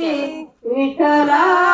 विठला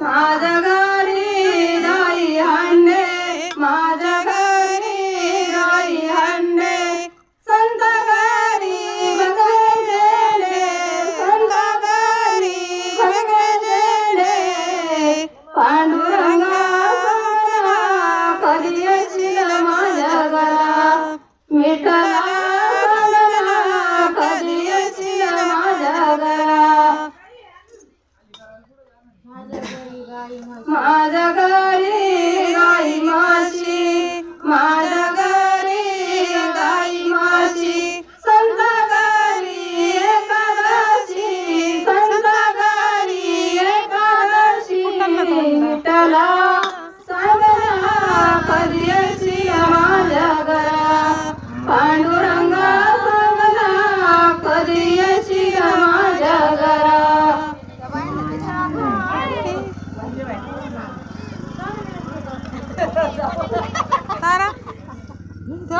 माझ्या घरी राई हंडे माझ्या घरी राई हंडे. संत घरी जेणे संत घरी जेणे पांडुरंगा कधी येशील माझ्या घरा? मिठला